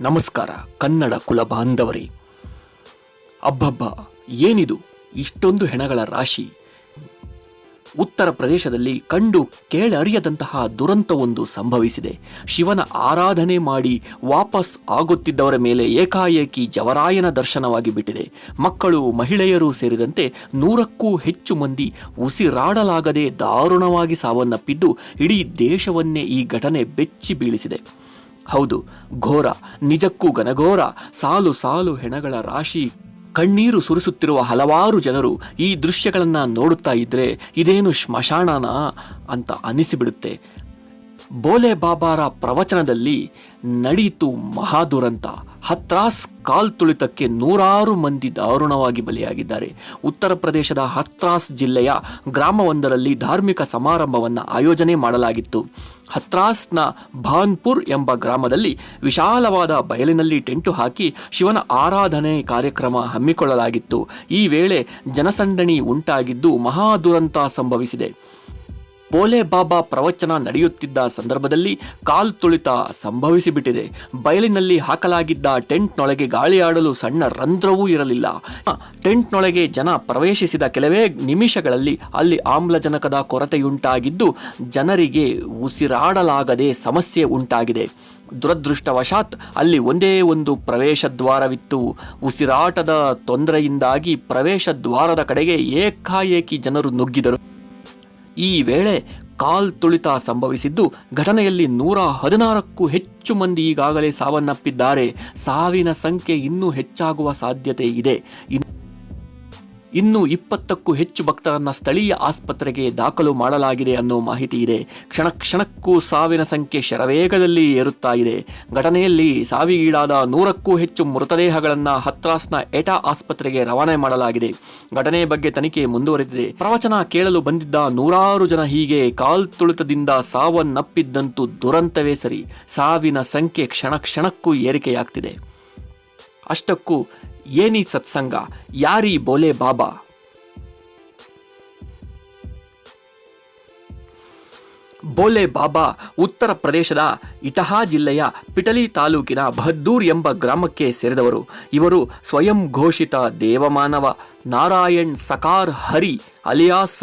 ನಮಸ್ಕಾರ, ಕನ್ನಡ ಕುಲ ಬಾಂಧವರೇ. ಅಬ್ಬಬ್ಬ, ಏನಿದು? ಇಷ್ಟೊಂದು ಹೆಣಗಳ ರಾಶಿ. ಉತ್ತರ ಪ್ರದೇಶದಲ್ಲಿ ಕಂಡು ಕೇಳರಿಯದಂತಹ ದುರಂತವೊಂದು ಸಂಭವಿಸಿದೆ. ಶಿವನ ಆರಾಧನೆ ಮಾಡಿ ವಾಪಸ್ ಆಗುತ್ತಿದ್ದವರ ಮೇಲೆ ಏಕಾಏಕಿ ಜವರಾಯನ ದರ್ಶನವಾಗಿ ಬಿಟ್ಟಿದೆ. ಮಕ್ಕಳು, ಮಹಿಳೆಯರು ಸೇರಿದಂತೆ ನೂರಕ್ಕೂ ಹೆಚ್ಚು ಮಂದಿ ಉಸಿರಾಡಲಾಗದೆ ದಾರುಣವಾಗಿ ಸಾವನ್ನಪ್ಪಿದ್ದು ಇಡೀ ದೇಶವನ್ನೇ ಈ ಘಟನೆ ಬೆಚ್ಚಿ ಬೀಳಿಸಿದೆ. ಹೌದು, ಘೋರ, ನಿಜಕ್ಕೂ ಘನಘೋರ, ಸಾಲು ಸಾಲು ಹೆಣಗಳ ರಾಶಿ. ಕಣ್ಣೀರು ಸುರಿಸುತ್ತಿರುವ ಹಲವಾರು ಜನರು ಈ ದೃಶ್ಯಗಳನ್ನು ನೋಡುತ್ತಾ ಇದ್ರೆ ಇದೇನು ಸ್ಮಶಾನನಾ ಅಂತ ಅನಿಸಿಬಿಡುತ್ತೆ. ಬೋಲೆ ಬಾಬಾರ ಪ್ರವಚನದಲ್ಲಿ ನಡೀತು ಮಹಾದುರಂತ. ಹತ್ರಾಸ್ ಕಾಲ್ ತುಳಿತಕ್ಕೆ ನೂರಾರು ಮಂದಿ ದಾರುಣವಾಗಿ ಬಲಿಯಾಗಿದ್ದಾರೆ. ಉತ್ತರ ಪ್ರದೇಶದ ಹತ್ರಾಸ್ ಜಿಲ್ಲೆಯ ಗ್ರಾಮವೊಂದರಲ್ಲಿ ಧಾರ್ಮಿಕ ಸಮಾರಂಭವನ್ನು ಆಯೋಜನೆ ಮಾಡಲಾಗಿತ್ತು. ಹತ್ರಾಸ್ನ ಭಾನ್ಪುರ್ ಎಂಬ ಗ್ರಾಮದಲ್ಲಿ ವಿಶಾಲವಾದ ಬಯಲಿನಲ್ಲಿ ಟೆಂಟು ಹಾಕಿ ಶಿವನ ಆರಾಧನೆ ಕಾರ್ಯಕ್ರಮ ಹಮ್ಮಿಕೊಳ್ಳಲಾಗಿತ್ತು. ಈ ವೇಳೆ ಜನಸಂದಣಿ ಉಂಟಾಗಿದ್ದು ಮಹಾ ದುರಂತ ಸಂಭವಿಸಿದೆ. ಬೋಲೆ ಬಾಬಾ ಪ್ರವಚನ ನಡೆಯುತ್ತಿದ್ದ ಸಂದರ್ಭದಲ್ಲಿ ಕಾಲ್ ತುಳಿತ ಸಂಭವಿಸಿಬಿಟ್ಟಿದೆ. ಬಯಲಿನಲ್ಲಿ ಹಾಕಲಾಗಿದ್ದ ಟೆಂಟ್ನೊಳಗೆ ಗಾಳಿಯಾಡಲು ಸಣ್ಣ ರಂಧ್ರವೂ ಇರಲಿಲ್ಲ. ಟೆಂಟ್ನೊಳಗೆ ಜನ ಪ್ರವೇಶಿಸಿದ ಕೆಲವೇ ನಿಮಿಷಗಳಲ್ಲಿ ಅಲ್ಲಿ ಆಮ್ಲಜನಕದ ಕೊರತೆಯುಂಟಾಗಿದ್ದು, ಜನರಿಗೆ ಉಸಿರಾಡಲಾಗದೆ ಸಮಸ್ಯೆ ಉಂಟಾಗಿದೆ. ದುರದೃಷ್ಟವಶಾತ್ ಅಲ್ಲಿ ಒಂದೇ ಒಂದು ಪ್ರವೇಶ ದ್ವಾರವಿತ್ತು ಉಸಿರಾಟದ ತೊಂದರೆಯಿಂದಾಗಿ ಪ್ರವೇಶ ದ್ವಾರದ ಕಡೆಗೆ ಏಕಾಏಕಿ ಜನರು ನುಗ್ಗಿದರು. ಈ ವೇಳೆ ಕಾಲ್ ತುಳಿತ ಸಂಭವಿಸಿದ್ದು ಘಟನೆಯಲ್ಲಿ ನೂರ ಹದಿನಾರಕ್ಕೂ ಹೆಚ್ಚು ಮಂದಿ ಈಗಾಗಲೇ ಸಾವನ್ನಪ್ಪಿದ್ದಾರೆ. ಸಾವಿನ ಸಂಖ್ಯೆ ಇನ್ನೂ ಹೆಚ್ಚಾಗುವ ಸಾಧ್ಯತೆ ಇದೆ. ಇನ್ನು ಇಪ್ಪತ್ತಕ್ಕೂ ಹೆಚ್ಚು ಭಕ್ತರನ್ನ ಸ್ಥಳೀಯ ಆಸ್ಪತ್ರೆಗೆ ದಾಖಲು ಮಾಡಲಾಗಿದೆ ಅನ್ನೋ ಮಾಹಿತಿ ಇದೆ. ಕ್ಷಣ ಕ್ಷಣಕ್ಕೂ ಸಾವಿನ ಸಂಖ್ಯೆ ಶರವೇಗದಲ್ಲಿ ಏರುತ್ತಾ ಇದೆ. ಘಟನೆಯಲ್ಲಿ ಸಾವಿಗೀಡಾದ ನೂರಕ್ಕೂ ಹೆಚ್ಚು ಮೃತದೇಹಗಳನ್ನು ಹತ್ರಾಸ್ನ ಎಟಾ ಆಸ್ಪತ್ರೆಗೆ ರವಾನೆ ಮಾಡಲಾಗಿದೆ. ಘಟನೆ ಬಗ್ಗೆ ತನಿಖೆ ಮುಂದುವರೆದಿದೆ. ಪ್ರವಚನ ಕೇಳಲು ಬಂದಿದ್ದ ನೂರಾರು ಜನ ಹೀಗೆ ಕಾಲ್ ತುಳಿತದಿಂದ ಸಾವನ್ನಪ್ಪಿದ್ದಂತೂ ದುರಂತವೇ ಸರಿ. ಸಾವಿನ ಸಂಖ್ಯೆ ಕ್ಷಣ ಕ್ಷಣಕ್ಕೂ ಏರಿಕೆಯಾಗ್ತಿದೆ. ಅಷ್ಟಕ್ಕೂ ಏನೀ ಸತ್ಸಂಗ ಯಾರೀ ಬೋಲೆ ಬಾಬಾ? ಬೋಲೆ ಬಾಬಾ ಉತ್ತರ ಪ್ರದೇಶದ ಇಟಹಾ ಜಿಲ್ಲೆಯ ಪಿಟಲಿ ತಾಲೂಕಿನ ಭದ್ದೂರ್ ಎಂಬ ಗ್ರಾಮಕ್ಕೆ ಸೇರಿದವರು. ಇವರು ಸ್ವಯಂ ಘೋಷಿತ ದೇವಮಾನವ ನಾರಾಯಣ್ ಸಕಾರ್ ಹರಿ ಅಲಿಯಾಸ್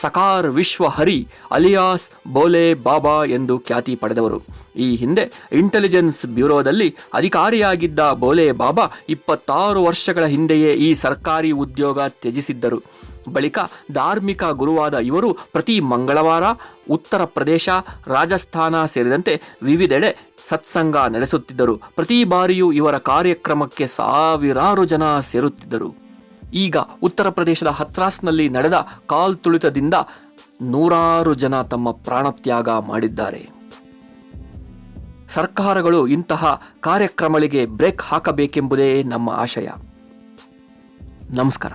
ಸಕಾರ್ ವಿಶ್ವ ಹರಿ ಅಲಿಯಾಸ್ ಬೋಲೆ ಬಾಬಾ ಎಂದು ಖ್ಯಾತಿ ಪಡೆದವರು. ಈ ಹಿಂದೆ ಇಂಟೆಲಿಜೆನ್ಸ್ ಬ್ಯೂರೋದಲ್ಲಿ ಅಧಿಕಾರಿಯಾಗಿದ್ದ ಬೋಲೆ ಬಾಬಾ ಇಪ್ಪತ್ತಾರು ವರ್ಷಗಳ ಹಿಂದೆಯೇ ಈ ಸರ್ಕಾರಿ ಉದ್ಯೋಗ ತ್ಯಜಿಸಿದ್ದರು. ಬಳಿಕ ಧಾರ್ಮಿಕ ಗುರುವಾದ ಇವರು ಪ್ರತಿ ಮಂಗಳವಾರ ಉತ್ತರ ಪ್ರದೇಶ, ರಾಜಸ್ಥಾನ ಸೇರಿದಂತೆ ವಿವಿಧೆಡೆ ಸತ್ಸಂಗ ನಡೆಸುತ್ತಿದ್ದರು. ಪ್ರತಿ ಬಾರಿಯೂ ಇವರ ಕಾರ್ಯಕ್ರಮಕ್ಕೆ ಸಾವಿರಾರು ಜನ ಸೇರುತ್ತಿದ್ದರು. ಈಗ ಉತ್ತರ ಪ್ರದೇಶದ ಹತ್ರಾಸ್ನಲ್ಲಿ ನಡೆದ ಕಾಲ್ ತುಳಿತದಿಂದ ನೂರಾರು ಜನ ತಮ್ಮ ಪ್ರಾಣತ್ಯಾಗ ಮಾಡಿದ್ದಾರೆ. ಸರ್ಕಾರಗಳು ಇಂತಹ ಕಾರ್ಯಕ್ರಮಗಳಿಗೆ ಬ್ರೇಕ್ ಹಾಕಬೇಕೆಂಬುದೇ ನಮ್ಮ ಆಶಯ. ನಮಸ್ಕಾರ.